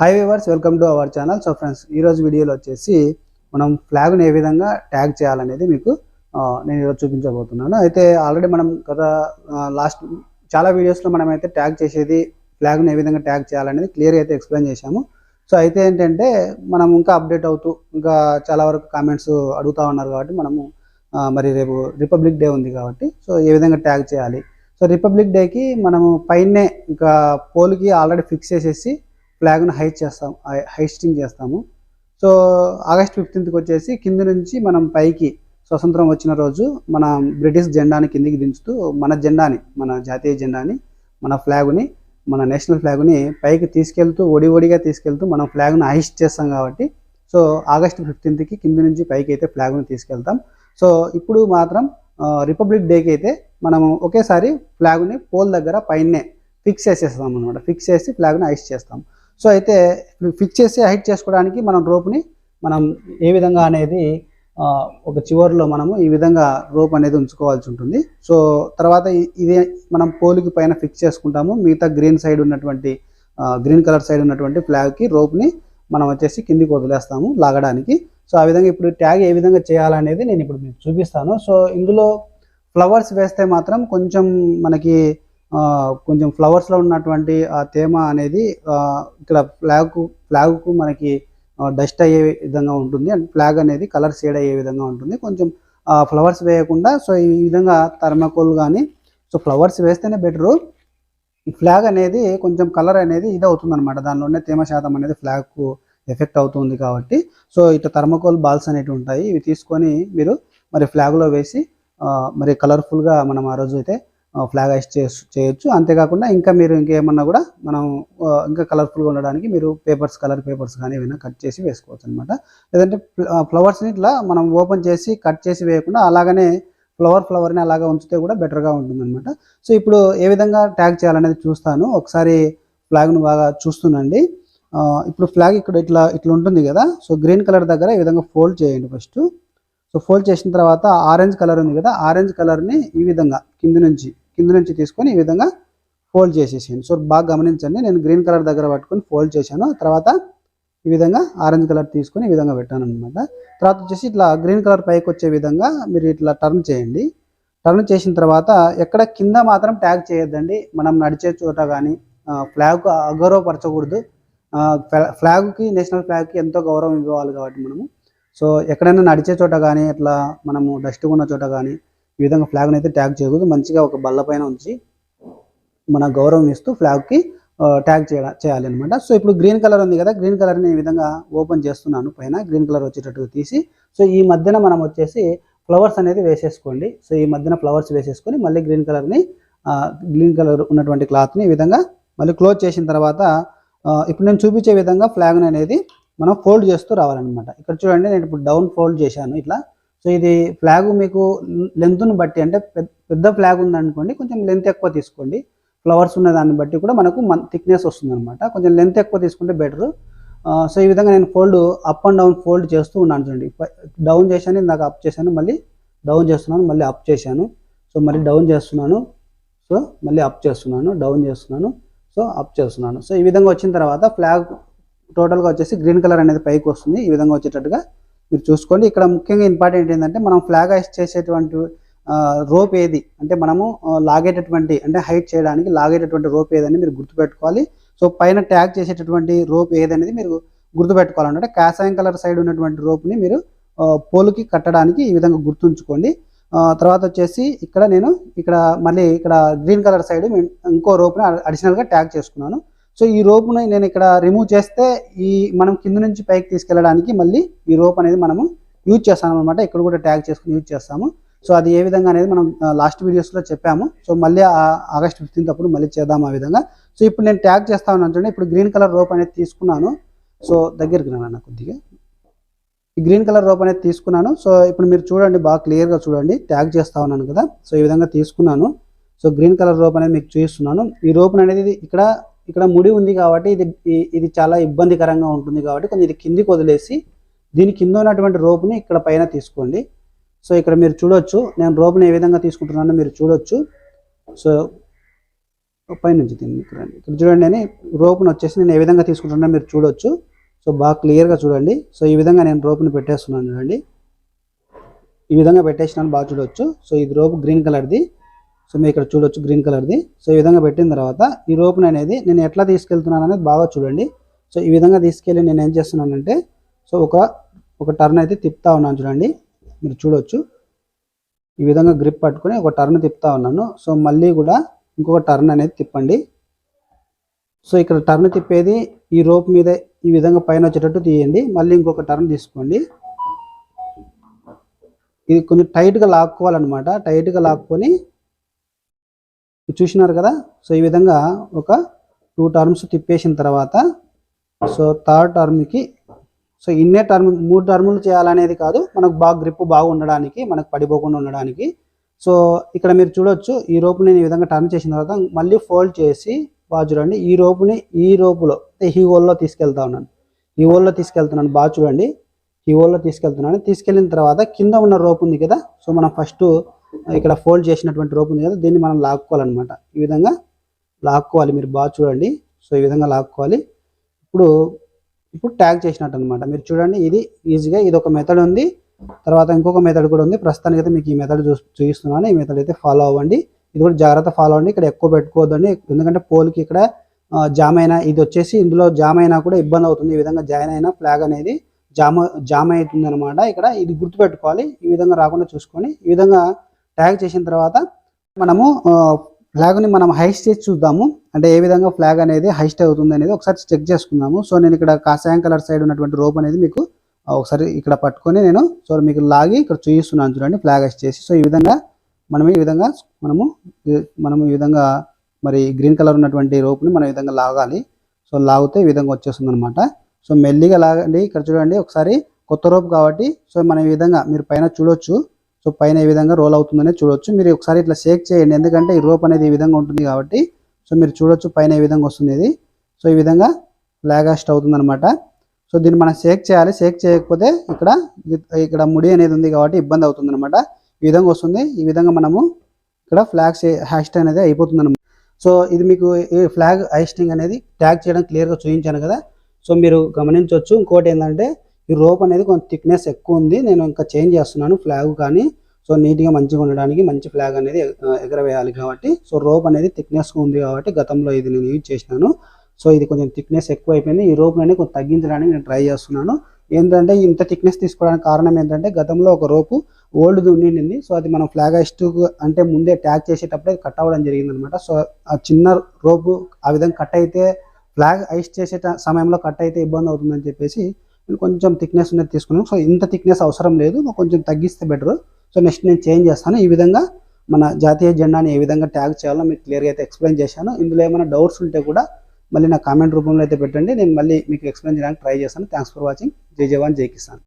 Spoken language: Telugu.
Hi viewers welcome to our channel so friends ఈరోజు వీడియోలో వచ్చేసి మనం ఫ్లాగ్ని ఏ విధంగా ట్యాగ్ చేయాలనేది మీకు నేను ఈరోజు చూపించబోతున్నాను. అయితే ఆల్రెడీ మనం గత లాస్ట్ చాలా వీడియోస్లో మనమైతే ట్యాగ్ చేసేది ఫ్లాగ్ని ఏ విధంగా ట్యాగ్ చేయాలనేది క్లియర్గా అయితే ఎక్స్ప్లెయిన్ చేశాము. సో అయితే ఏంటంటే మనం ఇంకా అప్డేట్ అవుతూ ఇంకా చాలా వరకు కామెంట్స్ అడుగుతూ ఉన్నారు కాబట్టి మనము మరి రేపు రిపబ్లిక్ డే ఉంది కాబట్టి సో ఏ విధంగా ట్యాగ్ చేయాలి? సో రిపబ్లిక్ డేకి మనము పైనే ఇంకా పోల్కి ఆల్రెడీ ఫిక్స్ చేసేసి ఫ్లాగ్ను హైట్ చేస్తాం హైస్టింగ్ చేస్తాము. సో ఆగస్ట్ ఫిఫ్టీన్త్కి వచ్చేసి కింద నుంచి మనం పైకి స్వతంత్రం వచ్చిన రోజు మన బ్రిటిష్ జెండాని కిందికి దించుతూ మన జెండాని మన జాతీయ జెండాని మన ఫ్లాగ్ని మన నేషనల్ ఫ్లాగ్ని పైకి తీసుకెళ్తూ ఒడి ఒడిగా తీసుకెళ్తూ మనం ఫ్లాగ్ను హైస్ట్ చేస్తాం కాబట్టి సో ఆగస్ట్ ఫిఫ్టీన్త్కి కింద నుంచి పైకి అయితే ఫ్లాగ్ను తీసుకెళ్తాం. సో ఇప్పుడు మాత్రం రిపబ్లిక్ డేకి అయితే మనము ఒకేసారి ఫ్లాగ్ని పోల్ దగ్గర పైనే ఫిక్స్ చేసేస్తాం అనమాట ఫిక్స్ చేసి ఫ్లాగ్ని హైస్ట్ చేస్తాం. సో అయితే ఫిక్స్ చేసి హైట్ చేసుకోవడానికి మనం రోప్ని మనం ఏ విధంగా అనేది ఒక చివరిలో మనము ఈ విధంగా రోప్ అనేది ఉంచుకోవాల్సి ఉంటుంది. సో తర్వాత ఇది మనం పోలికి పైన ఫిక్స్ చేసుకుంటాము. మిగతా గ్రీన్ సైడ్ ఉన్నటువంటి గ్రీన్ కలర్ సైడ్ ఉన్నటువంటి ఫ్లాగ్కి రోప్ని మనం వచ్చేసి కిందికి వదిలేస్తాము లాగడానికి. సో ఆ విధంగా ఇప్పుడు ట్యాగ్ ఏ విధంగా చేయాలనేది నేను ఇప్పుడు మీకు చూపిస్తాను. సో ఇందులో ఫ్లవర్స్ వేస్తే మాత్రం కొంచెం మనకి కొంచెం ఫ్లవర్స్లో ఉన్నటువంటి ఆ తేమ అనేది ఇక్కడ ఫ్లాగ్ ఫ్లాగ్కు మనకి డస్ట్ అయ్యే విధంగా ఉంటుంది. అండ్ ఫ్లాగ్ అనేది కలర్ షేడ్ అయ్యే విధంగా ఉంటుంది. కొంచెం ఫ్లవర్స్ వేయకుండా సో ఈ విధంగా థర్మాకోల్ కానీ సో ఫ్లవర్స్ వేస్తేనే బెటరు ఫ్లాగ్ అనేది కొంచెం కలర్ అనేది ఇది అవుతుంది అనమాట దానిలోనే తేమ శాతం అనేది ఫ్లాగ్కు ఎఫెక్ట్ అవుతుంది కాబట్టి. సో ఇట్లా థర్మకోల్ బాల్స్ అనేవి ఉంటాయి. ఇవి తీసుకొని మీరు మరి ఫ్లాగ్లో వేసి మరి కలర్ఫుల్గా మనం ఆ రోజు అయితే ఫ్లాగ్ ఐస్ చేయొచ్చు. అంతేకాకుండా ఇంకా మీరు ఇంకేమన్నా కూడా మనం ఇంకా కలర్ఫుల్గా ఉండడానికి మీరు పేపర్స్ కలర్ పేపర్స్ కానీ ఏమైనా కట్ చేసి వేసుకోవచ్చు అనమాట లేదంటే ఫ్లవర్స్ని ఇట్లా మనం ఓపెన్ చేసి కట్ చేసి వేయకుండా అలాగనే ఫ్లవర్ ఫ్లవర్ని అలాగా ఉంచితే కూడా బెటర్గా ఉంటుంది అనమాట సో ఇప్పుడు ఏ విధంగా ట్యాగ్ చేయాలనేది చూస్తాను. ఒకసారి ఫ్లాగ్ను బాగా చూస్తుండండి ఇప్పుడు ఫ్లాగ్ ఇక్కడ ఇట్లా ఇట్లా ఉంటుంది కదా. సో గ్రీన్ కలర్ దగ్గర ఈ విధంగా ఫోల్డ్ చేయండి ఫస్ట్ సో ఫోల్డ్ చేసిన తర్వాత ఆరెంజ్ కలర్ ఉంది కదా. ఆరెంజ్ కలర్ని ఈ విధంగా కింద నుంచి కింద నుంచి తీసుకొని ఈ విధంగా ఫోల్డ్ చేసేసేయండి. సో బాగా గమనించండి. నేను గ్రీన్ కలర్ దగ్గర పట్టుకొని ఫోల్డ్ చేశాను. తర్వాత ఈ విధంగా ఆరెంజ్ కలర్ తీసుకొని ఈ విధంగా పెట్టాను అనమాట తర్వాత వచ్చేసి ఇట్లా గ్రీన్ కలర్ పైకి వచ్చే విధంగా మీరు ఇట్లా టర్న్ చేయండి. టర్న్ చేసిన తర్వాత ఎక్కడ కింద మాత్రం ట్యాగ్ చేయొద్దండి. మనం నడిచే చోట కానీ ఫ్లాగ్ అగౌరవపరచకూడదు. ఫ్లా- ఫ్లాగ్కి నేషనల్ ఫ్లాగ్కి ఎంతో గౌరవం ఇవ్వాలి కాబట్టి మనము. సో ఎక్కడైనా నడిచే చోట కానీ ఇట్లా మనము డస్ట్ ఉన్న చోట కానీ ఈ విధంగా ఫ్లాగ్ని అయితే ట్యాగ్ చేయకూడదు. మంచిగా ఒక బల్ల పైన ఉంచి మన గౌరవం ఇస్తూ ఫ్లాగ్కి ట్యాగ్ చేయ చేయాలి అనమాట సో ఇప్పుడు గ్రీన్ కలర్ ఉంది కదా గ్రీన్ కలర్ని ఈ విధంగా ఓపెన్ చేస్తున్నాను పైన. గ్రీన్ కలర్ వచ్చేటట్టుగా తీసి. సో ఈ మధ్యన మనం వచ్చేసి ఫ్లవర్స్ అనేది వేసేసుకోండి. సో ఈ మధ్యన ఫ్లవర్స్ వేసేసుకొని మళ్ళీ గ్రీన్ కలర్ని గ్రీన్ కలర్ ఉన్నటువంటి క్లాత్ని ఈ విధంగా మళ్ళీ క్లోజ్ చేసిన తర్వాత ఇప్పుడు నేను చూపించే విధంగా ఫ్లాగ్ని అనేది మనం ఫోల్డ్ చేస్తూ రావాలన్నమాట. ఇక్కడ చూడండి నేను ఇప్పుడు డౌన్ ఫోల్డ్ చేశాను. ఇట్లా సో ఇది ఫ్లాగ్ మీకు లెంత్ను బట్టి అంటే పెద్ద- పెద్ద ఫ్లాగ్ ఉందనుకోండి కొంచెం లెంత్ ఎక్కువ తీసుకోండి. ఫ్లవర్స్ ఉన్న దాన్ని బట్టి కూడా మనకు మన్ థిక్నెస్ వస్తుంది అనమాట కొంచెం లెంత్ ఎక్కువ తీసుకుంటే బెటర్ సో ఈ విధంగా నేను fold up and down fold చేస్తూ ఉన్నాను చూడండి. డౌన్ చేశాను ఇందాక అప్ చేశాను మళ్ళీ డౌన్ చేస్తున్నాను మళ్ళీ అప్ చేశాను. సో మళ్ళీ డౌన్ చేస్తున్నాను. సో మళ్ళీ అప్ చేస్తున్నాను డౌన్ చేస్తున్నాను. సో అప్ చేస్తున్నాను. సో ఈ విధంగా వచ్చిన తర్వాత ఫ్లాగ్ టోటల్గా వచ్చేసి గ్రీన్ కలర్ అనేది పైకి వస్తుంది. ఈ విధంగా వచ్చేటట్టుగా మీరు చూసుకోండి. ఇక్కడ ముఖ్యంగా ఇంపార్టెంట్ ఏంటంటే మనం ఫ్లాగ్ హైస్ట్ చేసేటువంటి రోప్ ఏది? అంటే మనము లాగేటటువంటి అంటే హైట్ చేయడానికి లాగేటటువంటి రోప్ ఏదని మీరు గుర్తుపెట్టుకోవాలి. సో పైన ట్యాగ్ చేసేటటువంటి రోప్ ఏదనేది మీరు గుర్తుపెట్టుకోవాలంటే క్యాసాయం కలర్ సైడ్ ఉన్నటువంటి రోప్ని మీరు పోలుకి కట్టడానికి ఈ విధంగా గుర్తుంచుకోండి. తర్వాత వచ్చేసి ఇక్కడ నేను ఇక్కడ మళ్ళీ ఇక్కడ గ్రీన్ కలర్ సైడ్ ఇంకో రోప్ని అడిషనల్గా ట్యాగ్ చేసుకున్నాను. సో ఈ రోపుని నేను ఇక్కడ రిమూవ్ చేస్తే ఈ మనం కింద నుంచి పైకి తీసుకెళ్ళడానికి మళ్ళీ ఈ రోప్ అనేది మనము యూజ్ చేస్తాం అనమాట ఇక్కడ కూడా ట్యాగ్ చేసుకుని యూజ్ చేస్తాము. సో అది ఏ విధంగా అనేది మనం లాస్ట్ వీడియోస్లో చెప్పాము. సో మళ్ళీ ఆగస్ట్ ఫిఫ్టీన్త్ అప్పుడు మళ్ళీ చేద్దాం ఆ విధంగా. సో ఇప్పుడు నేను ట్యాగ్ చేస్తా ఉన్నాను చూడండి. ఇప్పుడు గ్రీన్ కలర్ రోప్ అనేది తీసుకున్నాను. సో దగ్గరికి రాను కొద్దిగా? ఈ గ్రీన్ కలర్ రోప్ అనేది తీసుకున్నాను. సో ఇప్పుడు మీరు చూడండి బాగా క్లియర్గా చూడండి. ట్యాగ్ చేస్తా ఉన్నాను కదా. సో ఈ విధంగా తీసుకున్నాను. సో గ్రీన్ కలర్ రోప్ అనేది మీకు చూపిస్తున్నాను. ఈ రోప్ అనేది ఇక్కడ ఇక్కడ ముడి ఉంది కాబట్టి ఇది ఇది చాలా ఇబ్బందికరంగా ఉంటుంది కాబట్టి కొంచెం ఇది కిందికి వదిలేసి దీని కింద ఉన్నటువంటి రోపుని ఇక్కడ పైన తీసుకోండి. సో ఇక్కడ మీరు చూడొచ్చు నేను రోపుని ఏ విధంగా తీసుకుంటున్నానో మీరు చూడొచ్చు. సో పై నుంచి ఇక్కడ ఇక్కడ చూడండి అని రోపుని వచ్చేసి నేను ఏ విధంగా తీసుకుంటున్నా మీరు చూడొచ్చు. సో బాగా క్లియర్గా చూడండి. సో ఈ విధంగా నేను రోపుని పెట్టేస్తున్నాను చూడండి. ఈ విధంగా పెట్టేసినాను బాగా చూడొచ్చు. సో ఇది రోప్ గ్రీన్ కలర్ది. సో మీరు ఇక్కడ చూడొచ్చు గ్రీన్ కలర్ది. సో ఈ విధంగా పెట్టిన తర్వాత ఈ రోప్ని అనేది నేను ఎట్లా తీసుకెళ్తున్నాను అనేది బాగా చూడండి. సో ఈ విధంగా తీసుకెళ్ళి నేను ఏం చేస్తున్నానంటే సో ఒక ఒక టర్న్ అయితే తిప్పుతా ఉన్నాను చూడండి. మీరు చూడొచ్చు. ఈ విధంగా గ్రిప్ పట్టుకొని ఒక టర్న్ తిప్పుతా ఉన్నాను. సో మళ్ళీ కూడా ఇంకొక టర్న్ అనేది తిప్పండి. సో ఇక్కడ టర్న్ తిప్పేది ఈ రోప్ మీద ఈ విధంగా పైన వచ్చేటట్టు తీయండి. మళ్ళీ ఇంకొక టర్న్ తీసుకోండి. ఇది కొంచెం టైట్గా లాక్కోవాలన్నమాట. టైట్గా లాక్కొని చూసినారు కదా? సో ఈ విధంగా ఒక టూ టర్మ్స్ తిప్పేసిన తర్వాత సో థర్డ్ టర్మ్కి సో ఇన్నే టర్మ్ మూడు టర్ములు చేయాలనేది కాదు మనకు బాగా గ్రిప్ బాగా ఉండడానికి మనకు పడిపోకుండా ఉండడానికి. సో ఇక్కడ మీరు చూడొచ్చు ఈ రోపు నేను ఈ విధంగా టర్న్ చేసిన తర్వాత మళ్ళీ ఫోల్డ్ చేసి బాగా చూడండి ఈ రోపుని ఈ రోపులో ఈ హోల్లో తీసుకెళ్తా ఉన్నాను. ఈ హోల్లో తీసుకెళ్తున్నాను బాగా చూడండి. ఈ హోల్లో తీసుకెళ్తున్నాను. తీసుకెళ్ళిన తర్వాత కింద ఉన్న రోపు ఉంది కదా? సో మనం ఫస్ట్ ఇక్కడ ఫోల్డ్ చేసినటువంటి రోప్ ఉంది కదా దీన్ని మనం లాక్కోవాలన్నమాట. ఈ విధంగా లాక్కోవాలి మీరు బాగా చూడండి. సో ఈ విధంగా లాక్కోవాలి. ఇప్పుడు ఇప్పుడు ట్యాగ్ చేసినట్టు అనమాట మీరు చూడండి ఇది ఈజీగా ఇది ఒక మెథడ్ ఉంది. తర్వాత ఇంకొక మెథడ్ కూడా ఉంది. ప్రస్తుతానికి అయితే మీకు ఈ మెథడ్ చూ చూపిస్తున్నాను. ఈ మెథడ్ అయితే ఫాలో అవ్వండి. ఇది కూడా జాగ్రత్త ఫాలో అవ్వండి. ఇక్కడ ఎక్కువ పెట్టుకోవద్దండి. ఎందుకంటే పోల్కి ఇక్కడ జామ్ అయినా ఇది వచ్చేసి ఇందులో జామ్ అయినా కూడా ఇబ్బంది అవుతుంది. ఈ విధంగా జాయిన్ అయినా ఫ్లాగ్ అనేది జామ జామ్ అవుతుంది అనమాట ఇక్కడ ఇది గుర్తుపెట్టుకోవాలి. ఈ విధంగా రాకుండా చూసుకొని ఈ విధంగా ట్యాగ్ చేసిన తర్వాత మనము ఫ్లాగ్ని మనం హైస్ట్ చేసి చూద్దాము. అంటే ఏ విధంగా ఫ్లాగ్ అనేది హైస్ట్ అవుతుంది అనేది ఒకసారి చెక్ చేసుకుందాము. సో నేను ఇక్కడ కాషాయం కలర్ సైడ్ ఉన్నటువంటి రోప్ అనేది మీకు ఒకసారి ఇక్కడ పట్టుకొని నేను సో మీకు లాగి ఇక్కడ చూపిస్తున్నాను చూడండి ఫ్లాగ్ హైస్ట్ చేసి సో ఈ విధంగా మనం ఈ విధంగా మనము మనము ఈ విధంగా మరి గ్రీన్ కలర్ ఉన్నటువంటి రోప్ని మనం ఈ విధంగా లాగాలి. సో లాగితే ఈ విధంగా వచ్చేస్తుంది అనమాట సో మెల్లిగా లాగండి. ఇక్కడ చూడండి ఒకసారి కొత్త రోప్ కాబట్టి సో మనం ఈ విధంగా మీరు పైన చూడొచ్చు. సో పైన ఏ విధంగా రోల్ అవుతుందనే చూడొచ్చు. మీరు ఒకసారి ఇట్లా షేక్ చేయండి. ఎందుకంటే ఈ రోప్ అనేది ఈ విధంగా ఉంటుంది కాబట్టి సో మీరు చూడొచ్చు పైన ఈ విధంగా వస్తుంది ఇది. సో ఈ విధంగా ఫ్లాగాస్ట్ అవుతుంది అనమాట సో దీన్ని మనం షేక్ చేయాలి. షేక్ చేయకపోతే ఇక్కడ ఇక్కడ ముడి అనేది ఉంది కాబట్టి ఇబ్బంది అవుతుంది అనమాట ఈ విధంగా వస్తుంది. ఈ విధంగా మనము ఇక్కడ ఫ్లాగ్ హ్యాస్ట్ అనేది అయిపోతుంది అనమాట సో ఇది మీకు ఈ ఫ్లాగ్ హైస్టింగ్ అనేది ట్యాగ్ చేయడం క్లియర్గా చూపించాను కదా. సో మీరు గమనించవచ్చు. ఇంకోటి ఏంటంటే ఈ రోప్ అనేది కొంచెం థిక్నెస్ ఎక్కువ ఉంది. నేను ఇంకా చేంజ్ చేస్తున్నాను ఫ్లాగ్ కానీ. సో నీట్గా మంచిగా ఉండడానికి మంచి ఫ్లాగ్ అనేది ఎగరవేయాలి కాబట్టి. సో రోప్ అనేది థిక్నెస్ ఉంది కాబట్టి గతంలో ఇది నేను యూజ్ చేసినాను. సో ఇది కొంచెం థిక్నెస్ ఎక్కువ అయిపోయింది. ఈ రోప్ అనేది కొంచెం తగ్గించడానికి నేను ట్రై చేస్తున్నాను. ఏంటంటే ఇంత థిక్నెస్ తీసుకోవడానికి కారణం ఏంటంటే గతంలో ఒక రోపు ఓల్డ్ది ఉండింది. సో అది మనం ఫ్లాగ్ హైస్ట్ అంటే ముందే ట్యాగ్ చేసేటప్పుడే కట్ అవ్వడం జరిగింది అనమాట సో ఆ చిన్న రోపు ఆ విధంగా కట్ అయితే ఫ్లాగ్ హైస్ట్ చేసే సమయంలో కట్ అయితే ఇబ్బంది అవుతుందని చెప్పేసి కొంచెం థిక్నెస్ అనేది తీసుకున్నాను సో ఇంత థిక్నెస్ అవసరం లేదు. కొంచెం తగ్గిస్తే బెటర్ సో నెక్స్ట్ నేను చేంజ్ చేస్తాను. ఈ విధంగా మన జాతీయ జెండాని ఏ విధంగా ట్యాగ్ చేయాలో మీకు క్లియర్గా అయితే ఎక్స్ప్లెయిన్ చేశాను. ఇందులో ఏమైనా డౌట్స్ ఉంటే కూడా మళ్ళీ నా కామెంట్ రూపంలో అయితే పెట్టండి. నేను మళ్ళీ మీకు ఎక్స్ప్లెయిన్ చేయడానికి ట్రై చేస్తాను. థ్యాంక్స్ ఫర్ వాచింగ్ జై జవాన్ జై కిసాన్.